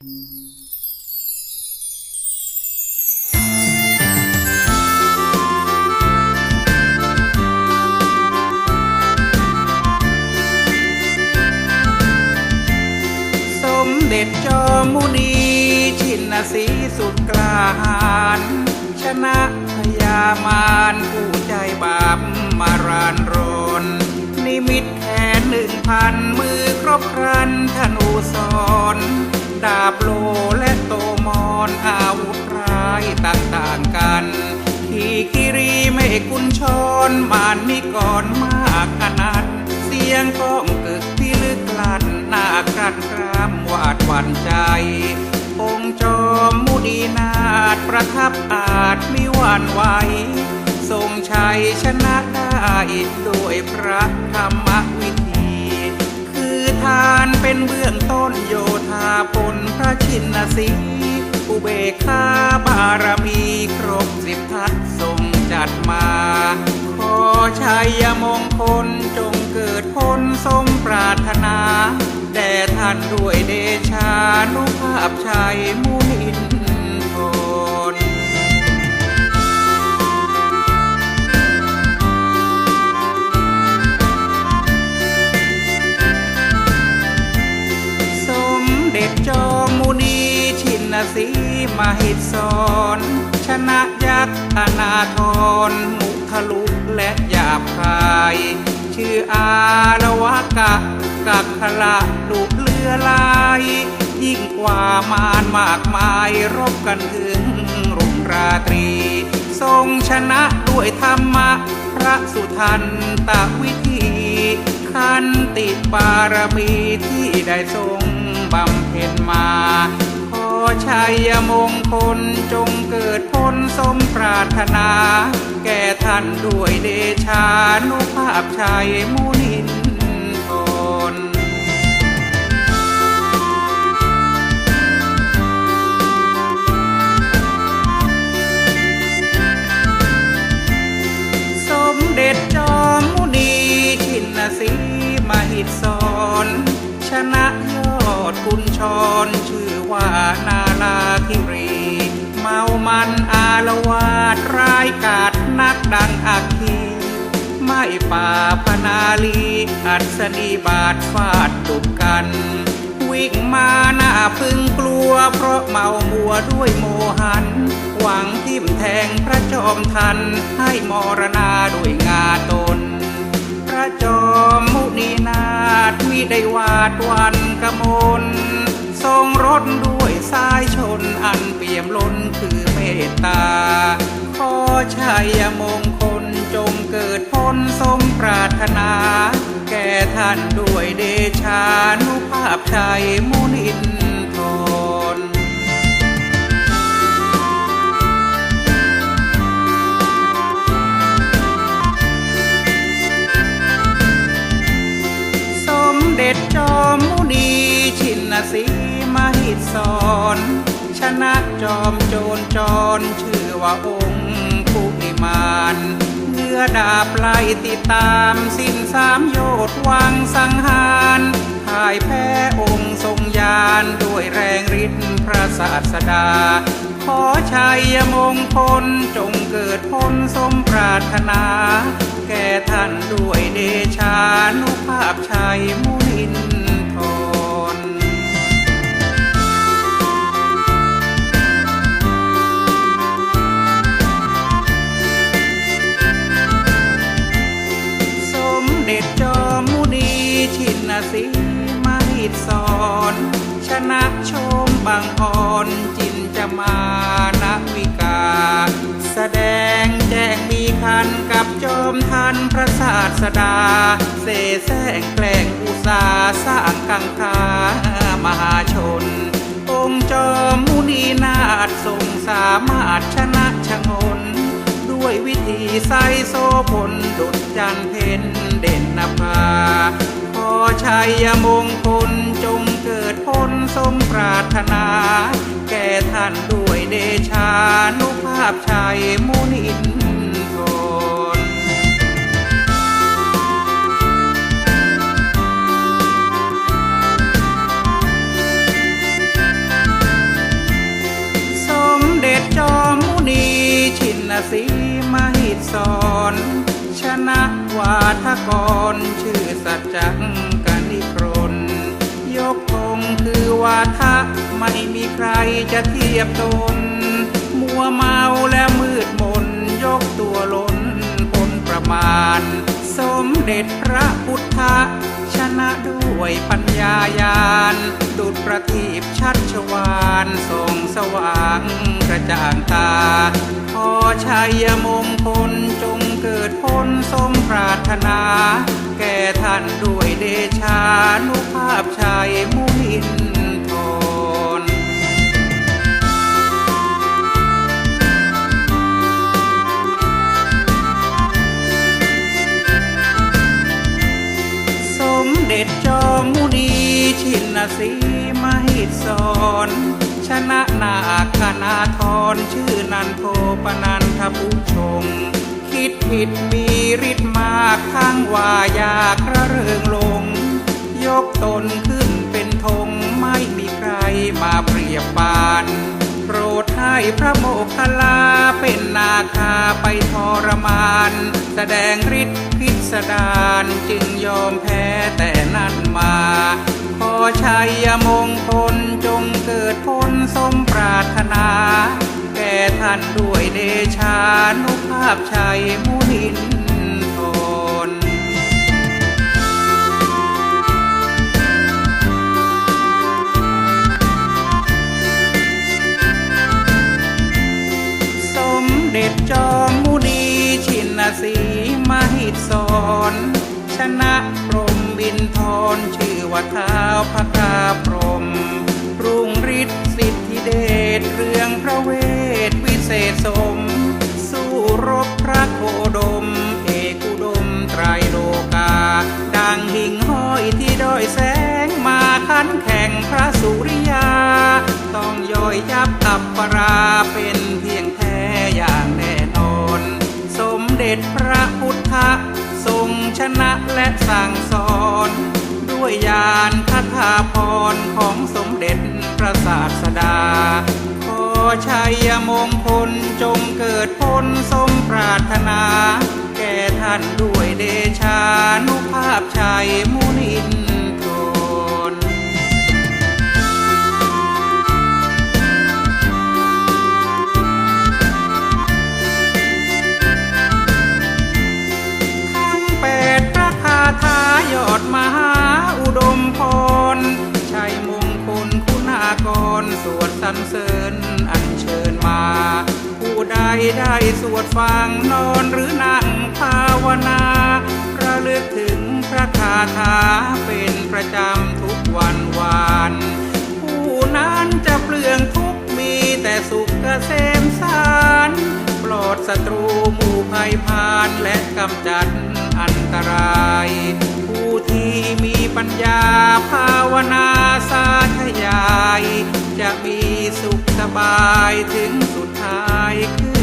สมเด็จจอมุนีชินสีสุดกลาหาญชนะพยามารผู้ใจบาปมารานรน นิมิตแขนหนึ่งพันมือครบครันธนูสอน ดาบโลและโตมอนอาวุธร้ายต่างๆกันขี่กิรีไม่กุญชรมานนิกรมากขนาดเสียงก้องกึกพิลึกลั่นหน้ากันครามวาดหวั่นใจ องค์จอมมุดีนาถประทับอาจมิหวันไหวทรงชัยชนะได้ด้วยพระธรรมวิ ทานเป็นเบื้องต้นโยธาพลพระชินสีอุเบกขาบารมีครบสิบทัศทรงจัดมา ขอชัยมงคลจงเกิดผลสมปรารถนา แด่ท่านด้วยเดชานุภาพชัยมุนิน สีมหิตสอนชนะยักษ์อนาทรมุทะลุและหยาบคาย ชื่ออาละวะกะกักขละลุเลือลาย ยิ่งกว่ามารมากมายรบกันถึงรุ่งราตรี ทรงชนะด้วยธรรมะ พระสุทันตวิธีขันติบารมีที่ได้ทรงบำเพ็ญมา ชัยมงคลจงเกิดผลสมปรารถนา แก่ท่านด้วยเดชานุภาพชัยมุนินทนสมเด็จจอมมุนีชินสีมหิตสอน ชนะยอดคุณชรชื่อว่านา คิรีเมามันอารวาดร้ายกาจนักดังอักขีไม่ป่าพนาลีอัศนีบาดฟาดตุกกัน วิ่งมาหน้าพึงกลัว เพราะเมามัวด้วยโมหัน หวังทิ่มแทงพระจอมทัน ให้มรณาด้วยงาตน พระจอมมุนีนาถมิได้วาดวันกมล ทรงรถด้วยสายชนอันเปี่ยมล้นคือเมตตา ขอชัยมงคลจงเกิดผลสมปรารถนา แก่ท่านด้วยเดชานุภาพชัยมุนิน มหิตสอนชนะจอมโจรจรชื่อว่าองค์ผู้นิมานเนื้อดาบไล่ติดตามสิ้นสามโยธวางสังหารพ่ายแพ้องค์ทรงยานด้วยแรงฤทธิ์พระศาสดา ขอชัยมงคลจงเกิดผลสมปรารถนา แก่ท่านด้วยเดชานุภาพชัยมุนิน สีมหิตสอนชนะชมบางอ่อนจินจะมานะวิกา แสดงแจ้งมีคันกับจอมทันพระศาสดา เสแสร้งแกล้งอุสาสร้างกังคามหาชน องค์จอมมุนีนาถทรงสามารถชนะชงน ด้วยวิธีใสโซผลดุจจันเพนเด่นนภา ชัยมงคลจงเกิดพ้นสมปรารถนา แก่ท่านด้วยเดชานุภาพชัยมุนินทรสมเด็จจอมมุนีชินสีมหิตสอนชนะวาทกรชื่อสัจจัง วาทะไม่มีใครจะเทียบตน มัวเมาและมืดมนยกตัวล้นพ้นประมาณ สมเด็จพระพุทธชนะด้วยปัญญายาณ ดุจประทีปชัดชวานส่องสว่างกระจ่างตาขอชัยมงคลจงเกิดพ้นสมปรารถนา แก่ท่านด้วยเดชานุภาพชัยมุนิน ชินสีมหิตสอนชนะนาคนาทรชื่อนันโทปนันทผู้ชง คิดผิดมีฤทธิ์มากทั้งว่ายากระเริงลง ยกตนขึ้นเป็นธงไม่มีใครมาเปรียบปานโปรดให้พระโมคคัลลาเป็นนาคาไปทรมาน แสดงฤทธิ์พิสดารจึงยอมแพ้แต่นั้นมา ชัยมงคลจงเกิดพ้นสมปรารถนา แก่ท่านด้วยเดชานุภาพชัยมุนินทรสมเด็จจอมมุนีชินสีมหิตสอนชนะพร บินทรชื่อว่าท้าวพระกาพรหมรุ่งฤทธิ์สิทธิเดชเรื่องพระเวทวิเศษสม สู้รบพระโคดม เอกอุดมไตรโลกา ดังหิ่งห้อยที่ด้อยแสงมาคันแข่งพระสุริยา ต้องย่อยยับตับปราเป็นเพียงแท้อย่างแน่นอน สมเด็จพระพุทธทรงชนะและสั่ง พรของสมเด็จพระศาสดา ขอชัยมงคลจงเกิดพ้นสมปรารถนา แก่ท่านด้วยเดชานุภาพชัยมุนี ได้สวดฟังนอนหรือนั่งภาวนาระลึกถึงพระคาถาเป็นประจำทุกวันวานผู้นั้นจะเปลืองทุกมีแต่สุขเกษมสารปลอดศัตรูหมู่ภัยพานและกำจัดอันตราย ผู้ที่มีปัญญาภาวนาสาธยาย จะมีสุขสบายถึงสุดท้ายคือ